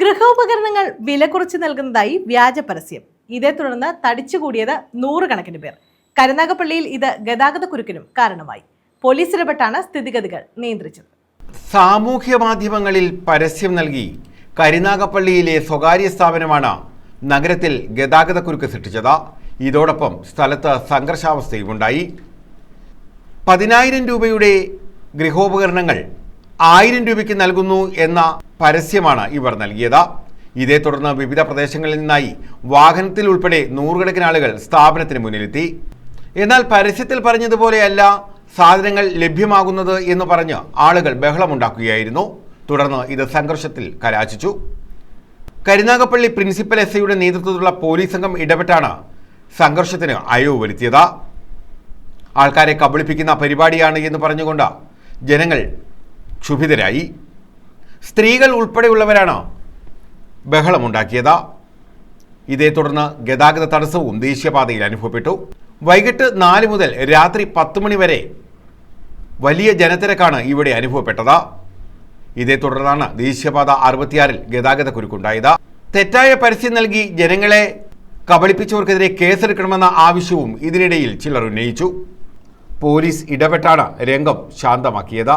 ഗൃഹോപകരണങ്ങൾ വില കുറച്ച് നൽകുന്നതായി വ്യാജ പരസ്യം. ഇതേ തുടർന്ന് തടിച്ചുകൂടിയത് നൂറുകണക്കിന് പേർ. കരുനാഗപ്പള്ളിയിൽ ഇത് ഗതാഗത കുരുക്കിനും കാരണമായി. പോലീസ് ഇടപെട്ടാണ് സ്ഥിതിഗതികൾ നിയന്ത്രിച്ചത്. സാമൂഹ്യ മാധ്യമങ്ങളിൽ പരസ്യം നൽകി കരുനാഗപ്പള്ളിയിലെ സ്വകാര്യ സ്ഥാപനമാണ് നഗരത്തിൽ ഗതാഗതക്കുരുക്ക് സൃഷ്ടിച്ചത്. ഇതോടൊപ്പം സ്ഥലത്ത് സംഘർഷാവസ്ഥയുമുണ്ടായി. പതിനായിരം രൂപയുടെ ഗൃഹോപകരണങ്ങൾ ആയിരം രൂപയ്ക്ക് നൽകുന്നു എന്ന പരസ്യമാണ് ഇവർ നൽകിയത്. ഇതേ തുടർന്ന് വിവിധ പ്രദേശങ്ങളിൽ നിന്നായി വാഹനത്തിൽ ഉൾപ്പെടെ നൂറുകണക്കിന് ആളുകൾ സ്ഥാപനത്തിന് മുന്നിലെത്തി. എന്നാൽ പരസ്യത്തിൽ പറഞ്ഞതുപോലെയല്ല സാധനങ്ങൾ ലഭ്യമാകുന്നത് എന്ന് പറഞ്ഞ് ആളുകൾ ബഹളമുണ്ടാക്കുകയായിരുന്നു. തുടർന്ന് ഇത് സംഘർഷത്തിൽ കലാശിച്ചു. കരുനാഗപ്പള്ളി പ്രിൻസിപ്പൽ എസ് ഐയുടെ നേതൃത്വത്തിലുള്ള പോലീസ് സംഘം ഇടപെട്ടാണ് സംഘർഷത്തിന് അയവ് വരുത്തിയത് ആൾക്കാരെ കബളിപ്പിക്കുന്ന പരിപാടിയാണ് എന്ന് പറഞ്ഞുകൊണ്ട് ജനങ്ങൾ ക്ഷുഭിതരായി. സ്ത്രീകൾ ഉൾപ്പെടെയുള്ളവരാണ് ബഹളമുണ്ടാക്കിയത്. ഇതേ തുടർന്ന് ഗതാഗത തടസ്സവും ദേശീയപാതയിൽ അനുഭവപ്പെട്ടു. വൈകിട്ട് നാല് മുതൽ രാത്രി പത്ത് മണി വരെ വലിയ ജനത്തിരക്കാണ് ഇവിടെ അനുഭവപ്പെട്ടത്. ഇതേ തുടർന്നാണ് ദേശീയപാത അറുപത്തിയാറിൽ ഗതാഗത കുരുക്കുണ്ടായത് തെറ്റായ പരസ്യം നൽകി ജനങ്ങളെ കബളിപ്പിച്ചവർക്കെതിരെ കേസെടുക്കണമെന്ന ആവശ്യവും ഇതിനിടയിൽ ചിലർ ഉന്നയിച്ചു. പോലീസ് ഇടപെട്ടാണ് രംഗം ശാന്തമാക്കിയത്.